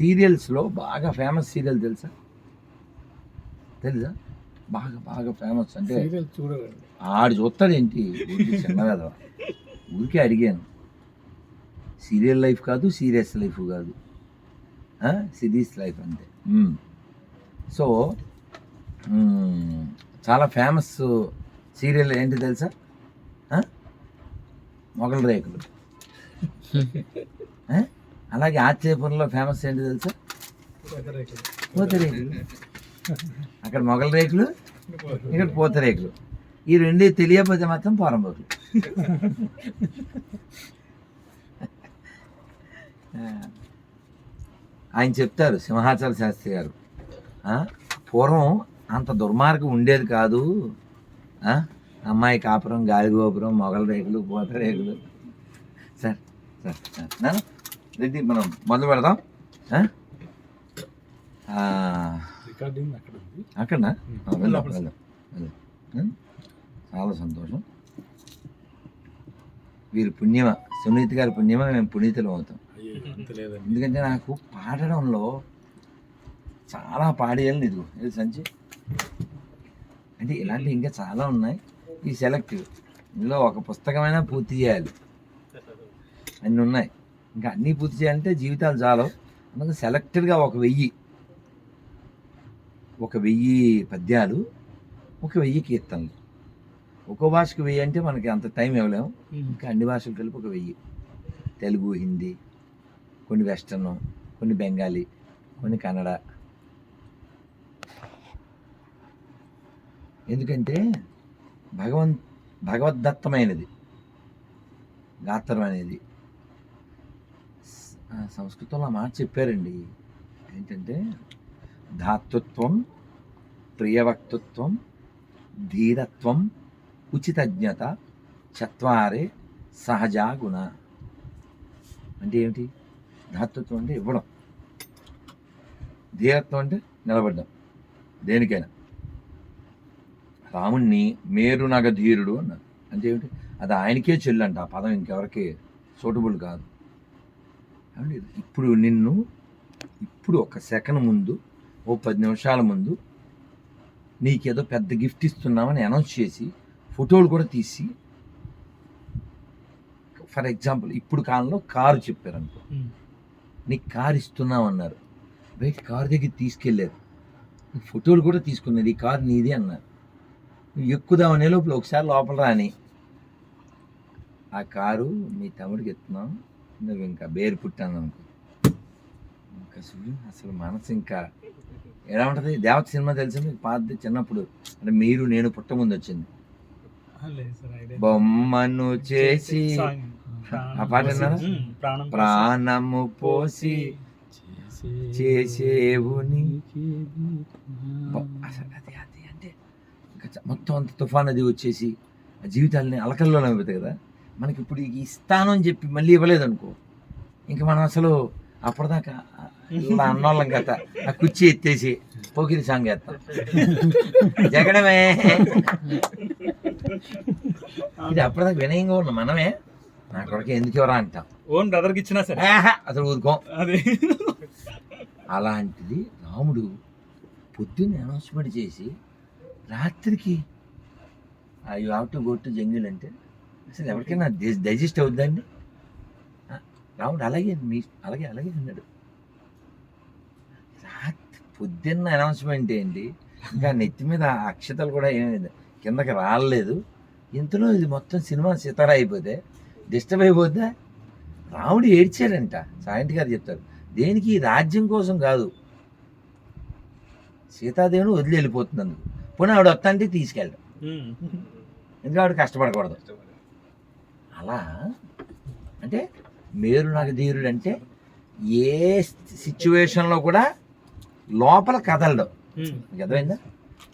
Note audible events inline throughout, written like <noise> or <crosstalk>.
సీరియల్స్లో బాగా famous serial తెలుసా? తెలుసా బాగా బాగా ఫేమస్ అంటే ఆడు చూస్తాడేంటి ఊరికి చిన్న కదా ఊరికే అడిగాను. సీరియల్ లైఫ్ కాదు సీరియస్ లైఫ్ కాదు. సిరీస్ లైఫ్ అంతే. సో చాలా ఫేమస్ సీరియల్ ఏంటి తెలుసా? మొగల రేకులు? <laughs> అలాగే ఆచేపురంలో ఫేమస్ ఏంటి తెలుసా? పోతరేకులు అక్కడ మొగల రేకులు ఇక్కడ పూతరేకులు ఈ రెండు తెలియకపోతే మాత్రం పోరంబోకులు ఆయన చెప్తారు సింహాచల శాస్త్రి గారు పూర్వం అంత దుర్మార్గం ఉండేది కాదు. అమ్మాయి కాపురం గాలి గోపురం మొగల రేకులు పోత రేకులు. Sir sir sir. రెడ్డి మనం మొదలు పెడదాం. అక్కడ వెళ్దాం? చాలా సంతోషం. వీరి పుణ్యమ సునీత్ గారి పుణ్యమ మేము పునీతులం అవుతాం. ఎందుకంటే నాకు పాడడంలో చాలా పాడేయాలని ఇదిగో. ఇది సంచి? అంటే ఇలాంటివి ఇంకా చాలా ఉన్నాయి. ఈ సెలెక్టివ్ ఇందులో ఒక పుస్తకమైనా పూర్తి చేయాలి. అన్నీ ఉన్నాయి. ఇంకా అన్నీ పూర్తి చేయాలంటే జీవితాలు చాలు అందుకు సెలెక్టెడ్గా ఒక వెయ్యి ఒక వెయ్యి పద్యాలు ఒక వెయ్యి కీర్తనలు. ఒక్కో భాషకు వెయ్యి అంటే మనకి అంత టైం ఇవ్వలేము. ఇంకా అన్ని భాషలు కలిపి ఒక వెయ్యి. తెలుగు హిందీ కొన్ని వెస్టర్న్ కొన్ని బెంగాలీ కొన్ని కన్నడ. ఎందుకంటే భగవన్ భగవద్దత్తమైనది గాత్రం అనేది. సంస్కృతంలో మాట చెప్పారండి. ఏంటంటే ధాతృత్వం ప్రియవక్తృత్వం ధీరత్వం ఉచితజ్ఞత చత్వారే సహజా గుణ అంటే ఏమిటి? ధాతృత్వం అంటే ఇవ్వడం. ధీరత్వం అంటే నిలబడ్డం. దేనికైనా. రాముణ్ణి మేరునగ ధీరుడు అన్నారు. అంటే ఏమిటి? అది ఆయనకే చెల్లంట. ఆ పదం ఇంకెవరికి సూటబుల్ కాదు. ఇప్పుడు నిన్ను ఇప్పుడు ఒక సెకండ్ ముందు ఓ పది నిమిషాల ముందు నీకేదో పెద్ద గిఫ్ట్ ఇస్తున్నామని అనౌన్స్ చేసి ఫోటోలు కూడా తీసి ఫర్ ఎగ్జాంపుల్ ఇప్పుడు కాలంలో కారు చెప్పారు అనుకో నీకు కారు ఇస్తున్నాం అన్నారు బయట కారు దగ్గర తీసుకెళ్ళారు. ఫోటోలు కూడా తీసుకున్నారు ఈ కారు నీది అన్నారు. నువ్వు ఎక్కుదామనే లోపల ఒకసారి లోపల రాని. ఆ కారు మీ తమ్ముడికి ఎత్తున్నాం నువ్వు ఇంకా బేరు పుట్టాను అనుకో. ఇంకా చూడు అసలు మనసు ఇంకా ఎలా ఉంటుంది? దేవత సినిమా తెలిసి మీకు? పాత చిన్నప్పుడు అంటే మీరు నేను పుట్టముందు వచ్చింది. లేదు సార్ ఐడియా బొమ్మను చేసి ఆ పాట ప్రాణము పోసి చేసేవు అసలు అది అది అంటే ఇంకా మొత్తం అంత తుఫాన్ అది వచ్చేసి ఆ జీవితాలని అలకల్లో అయిపోతాయి కదా? మనకి ఇప్పుడు ఈ ఇస్తాను అని చెప్పి మళ్ళీ ఇవ్వలేదు అనుకో ఇంకా మనం అసలు అప్పటిదాకా ఇలా అన్నోళ్ళం కదా ఆ కుర్చీ ఎత్తేసి పోకిరి సాంగ్ వేస్తాం. జగడమే ఇది అప్పటిదాకా వినయంగా ఉన్న మనమే. నా కొడుకు ఎందుకు ఎవరా అంటాం. ఓన్ బ్రదర్కి ఇచ్చినా సరే. అసలు ఊరుకోం. అలాంటిది రాముడు పొద్దున్నే అనౌన్స్మెంట్ చేసి రాత్రికి you have to go to jungle అంటే అసలు ఎవరికైనా డైజెస్ట్ అవుద్దండి? రాముడు అలాగే మీ అలాగే అలాగే అన్నాడు. రాత్రి పొద్దున్న అనౌన్స్మెంట్ ఏంటి? ఇంకా నెత్తి మీద అక్షతలు కూడా ఏమి కిందకి రాలేదు. ఇంతలో ఇది మొత్తం సినిమా సితారా అయిపోతే డిస్టర్బ్ అయిపోద్దా? రాముడు ఏడ్చాడంట. సాయంటి గారు చెప్తారు. దేనికి? రాజ్యం కోసం కాదు. సీతాదేవిని వదిలి వెళ్ళిపోతుంది అందుకు పోనీ ఆవిడ వస్తా తీసుకెళ్ళడం. ఉమ్. ఎందుకంటే ఆవిడ కష్టపడకూడదు. అలా? అంటే మేరు నాకు ధీరుడు అంటే ఏ సిచ్యువేషన్లో కూడా లోపల కదలడం. అర్థమైందా?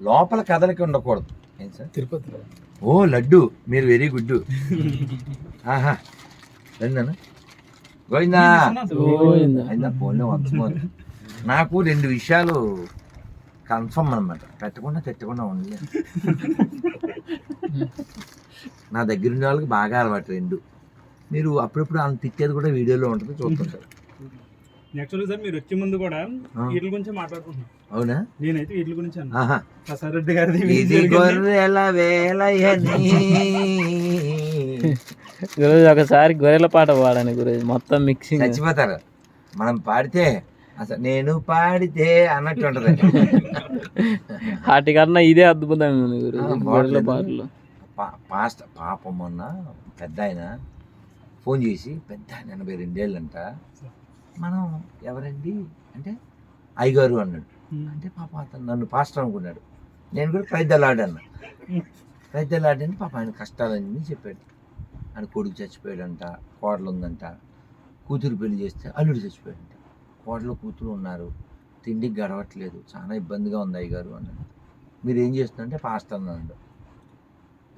లోపల కదలిక ఉండకూడదు. ఏం సార్? తిరుపతిలో ఓ లడ్డు. మీరు వెరీ గుడ్ ఆహా. రండి గోవిందా. అయిందా? ఫోన్లో మోర్ నాకు రెండు విషయాలు కన్ఫర్మ్ అనమాట పెట్టకుండా పెట్టకుండా ఉంది <laughs> <laughs> నా దగ్గర ఉన్న వాళ్ళకి బాగా అలవాటు రెండు. మీరు అప్పుడప్పుడు అంత తిట్టేది కూడా వీడియోలో ఉంటుంది చూస్తుంటారు. యాక్చువల్గా సార్ మీరు వచ్చే ముందు కూడా. వీటి గురించి మాట్లాడుకుంటున్నాం. అవునా? నేనైతే వీటి గురించి అన్నా. ఆహా. ప్రసాద్ రెడ్డి గారిది ఇది గొర్రెల వేలయని <laughs> ఒకసారి గొర్రెల పాట పాడండి గురుజీ మొత్తం మిక్సింగ్ చచ్చిపోతారు. మనం పాడితే అసలు నేను పాడితే అన్నట్టు ఉంటది. <laughs> వాటికన్నా ఇదే అద్భుతంగా ఉంది గురుజీ ఆ, గొర్రెల. పాటలు. పా- పాస్ట్ పాపం మొన్న పెద్ద ఆయన ఫోన్ చేసి పెద్ద ఆయన ఎనభై రెండేళ్ళంట. మనం ఎవరండి? అంటే అయ్యగారు అన్నాడు అంటే పాప అతను నన్ను పాస్టర్ అనుకున్నాడు. నేను కూడా పెద్దలాడు అన్న పెద్దలాడు అని పాప ఆయన కష్టాలన్నీ చెప్పాడు. ఆయన కొడుకు చచ్చిపోయాడంట కోడలు ఉందంట కూతురు పెళ్ళి చేస్తే అల్లుడు చచ్చిపోయాడంట. కోడలు కూతురు ఉన్నారు. తిండికి గడవట్లేదు. చాలా ఇబ్బందిగా ఉంది అయ్యగారు అన్నాడు మీరు ఏం చేస్తున్నారంటే పాస్టర్ అన్నాడు.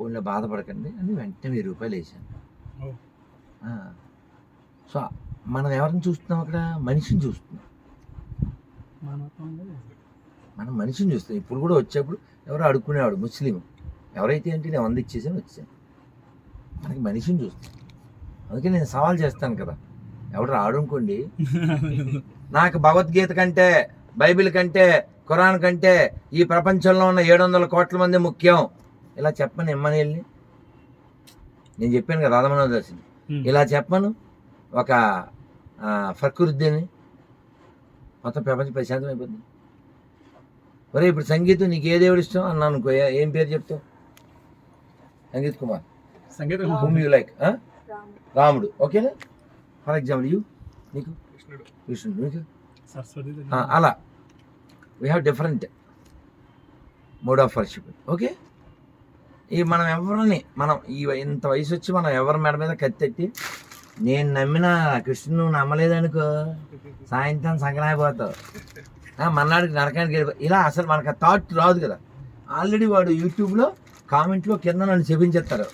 ఫోన్లో బాధపడకండి అని వెంటనే వెయ్యి రూపాయలు వేసాను. సో మనం ఎవరిని చూస్తున్నాం అక్కడ? మనిషిని చూస్తున్నాం. మనం మనిషిని చూస్తాం ఇప్పుడు కూడా వచ్చేప్పుడు ఎవరో అడుక్కునేవాడు ముస్లిం ఎవరైతే అంటే నేను వంద ఇచ్చేసాను వచ్చాను మనకి మనిషిని చూస్తాం అందుకే నేను సవాల్ చేస్తాను కదా. ఎవడు రాడుకోండి నాకు భగవద్గీత కంటే బైబిల్ కంటే ఖురాన్ కంటే ఈ ప్రపంచంలో ఉన్న ఏడు వందల కోట్ల మంది ముఖ్యం. ఇలా చెప్పను ఎమ్మనేళ్ళని నేను చెప్పాను కదా రాధమనోదర్శిని ఇలా చెప్పను ఒక ఆ, ఫక్రుద్దీని మొత్తం ప్రపంచం ప్రశాంతం అయిపోద్ది. ఒరే ఇప్పుడు సంగీతం నీకు ఏ దేవుడు ఇష్టం? అన్నాను అనుకో ఏ- పేరు చెప్తావు? సంగీత్ కుమార్. సంగీతం హూమ్ యూ లైక్ రాముడు. ఓకేనా? ఫర్ ఎగ్జాంపుల్ యూ నీకు? కృష్ణుడు. కృష్ణుడు నీకు? అలా. We have different mode of worship okay ఈ మనం ఎవరిని మనం ఈ ఇంత వయసు వచ్చి మనం ఎవరి మెడ మీద కత్తెట్టి నేను నమ్మిన కృష్ణుడు నువ్వు నమ్మలేదనుకో. సాయంత్రం సంక్రాంతిపోతావు మన్నాడికి నరకానికి ఇలా అసలు మనకు థాట్ రాదు కదా. ఆల్రెడీ వాడు యూట్యూబ్లో కామెంట్లో కింద నన్ను చెప్పించేస్తారు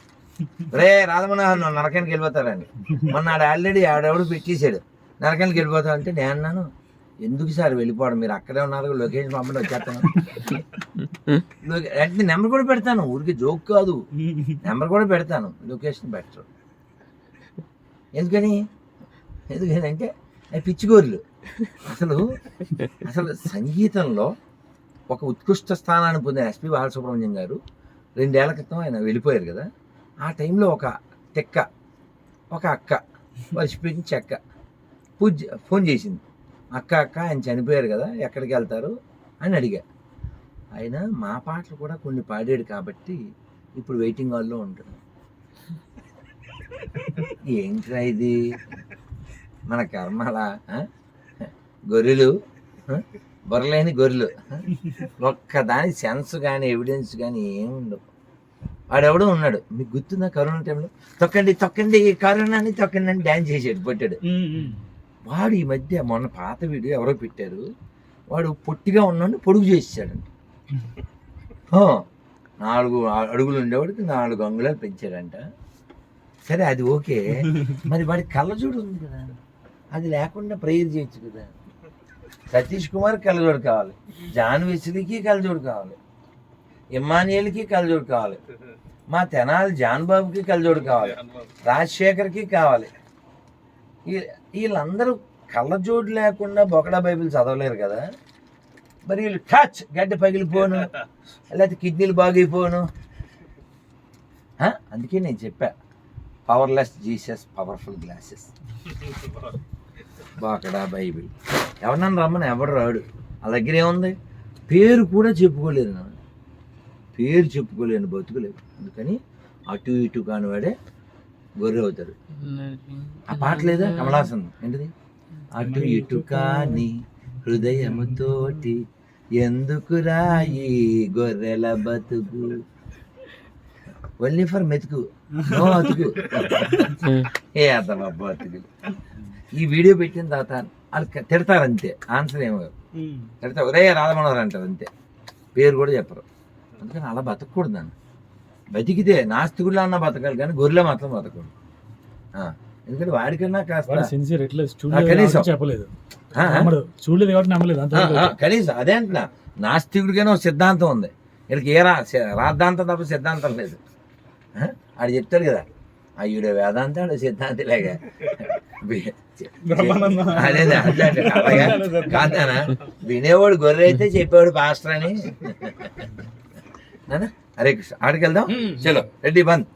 రే రాధమనోహర్ నువ్వు నరకానికి వెళ్ళిపోతారని. మొన్నాడు ఆల్రెడీ ఆడెవడు పెట్టేశాడు. నరకానికి వెళ్ళిపోతావు అంటే నేను అన్నాను. ఎందుకు సార్ వెళ్ళిపోవడం? మీరు అక్కడే ఉన్నారు లొకేషన్ పంపండి వచ్చేస్తాను అంటే <laughs> నెంబర్ కూడా పెడతాను. ఊరికి జోక్ కాదు. నెంబర్ కూడా పెడతాను. లొకేషన్ పెట్టరు. ఎందుకని? ఎందుకని అంటే అవి పిచ్చిగోర్లు. అసలు అసలు సంగీతంలో ఒక ఉత్కృష్ట స్థానాన్ని పొందిన ఎస్పి బాలసుబ్రహ్మణ్యం గారు రెండేళ్ళ క్రితం ఆయన వెళ్ళిపోయారు కదా. ఆ టైంలో ఒక తెక్క ఒక అక్క మర్చిపోయిన చెక్క పూజ ఫోన్ చేసింది. అక్క అక్క ఆయన చనిపోయారు కదా ఎక్కడికి వెళ్తారు అని అడిగా. ఆయన మా పాటలు కూడా కొన్ని పాడాడు కాబట్టి ఇప్పుడు వెయిటింగ్ హాల్లో ఉంటాడు ఏంట్రా ఇది? మన కర్మల గొర్రెలు బొర్రలేని గొర్రెలు ఒక్కదాని సెన్స్ కానీ ఎవిడెన్స్ కానీ ఏముండవు వాడెవడో ఉన్నాడు. మీకు గుర్తుందా కరోనా టైంలో? తొక్కండి తొక్కండి కరోనాని తొక్కండి అని డ్యాన్స్ చేసాడు పట్టాడు వాడు ఈ మధ్య మొన్న పాత వీడియో ఎవరో పెట్టారు. వాడు పొట్టిగా ఉన్నాడు పొడుగు చేసాడంట నాలుగు అడుగులు ఉండేవాడికి నాలుగు అంగుళాలు పెంచాడంట. సరే అది ఓకే. మరి వాడి కళ్ళజోడు ఉంది కదా. అది లేకుండా ప్రేయర్ చేయొచ్చు కదా. సతీష్ కుమార్ కళ్ళజోడు కావాలి. జాన్ కళ్ళజోడు కావాలి. ఇమ్మానియల్కి కళ్ళజోడు కావాలి. మా తెనాలి జాన్ బాబుకి కళ్ళజోడు కావాలి. రాజశేఖర్కి కావాలి. వీళ్ళందరూ కళ్ళజోడు లేకుండా బొకడా బైబిల్ చదవలేరు కదా. మరి వీళ్ళు టచ్ గడ్డ పగిలిపోను లేకపోతే కిడ్నీలు బాగైపోను. అందుకే నేను చెప్పా పవర్లెస్ జీసస్ పవర్ఫుల్ గ్లాసెస్ బాకడా బైబిల్. ఎవరన్నా రమ్మని ఎవడు రాడు. ఆ దగ్గర ఏముంది? పేరు కూడా చెప్పుకోలేదు నన్ను. పేరు చెప్పుకోలేను బతుకులేదు అందుకని అటు ఇటు కానివాడే గొర్రె అవుతాడు ఆ పాట లేదా? కమలాసన్. ఏంటిది? అటు ఇటు కాని హృదయముతోటి ఎందుకు రాయి గొర్రెల బతుకు? ఓన్లీ ఫర్ మెతుకు. నో అతుకు. ఏ అర్థం బతుకు ఈ వీడియో పెట్టిన తర్వాత వాళ్ళు తిడతారు అంతే ఆన్సర్ ఏమో. తిడతారు ఒరే రాధమనోహర్ అంటారు అంతే. పేరు కూడా చెప్పరు. అందుకని అలా బతకూడదు నన్ను. బతికితే నాస్తికుడిలో అన్న బతకాలి కానీ గొర్రెల మాత్రం బతకూడదు. ఆ, ఎందుకంటే వాడికన్నా కాస్త సిన్సియర్ ఎట్లా కనీసం. చెప్పలేదు. చూడలేదు కాబట్టి నమ్మలేదు కనీసం. అదే అంటున్నా. నాస్తికుడికైనా ఒక సిద్ధాంతం ఉంది. వీళ్ళకి ఏ రా రాద్ధాంతం తప్ప సిద్ధాంతం లేదు? ఆడు చెప్తాడు కదా. అయ్యుడే వేదాంతం ఆడు సిద్ధాంతలేగా వి- బ్రహ్మానందం. అదే అదే అదే అలాగా? కాదానా వినేవాడు గొర్రె అయితే చెప్పేవాడు పాస్టర్ అని. హరే కృష్ణ. ఆడికి వెళ్దాం? చలో రెడ్డి బంద్.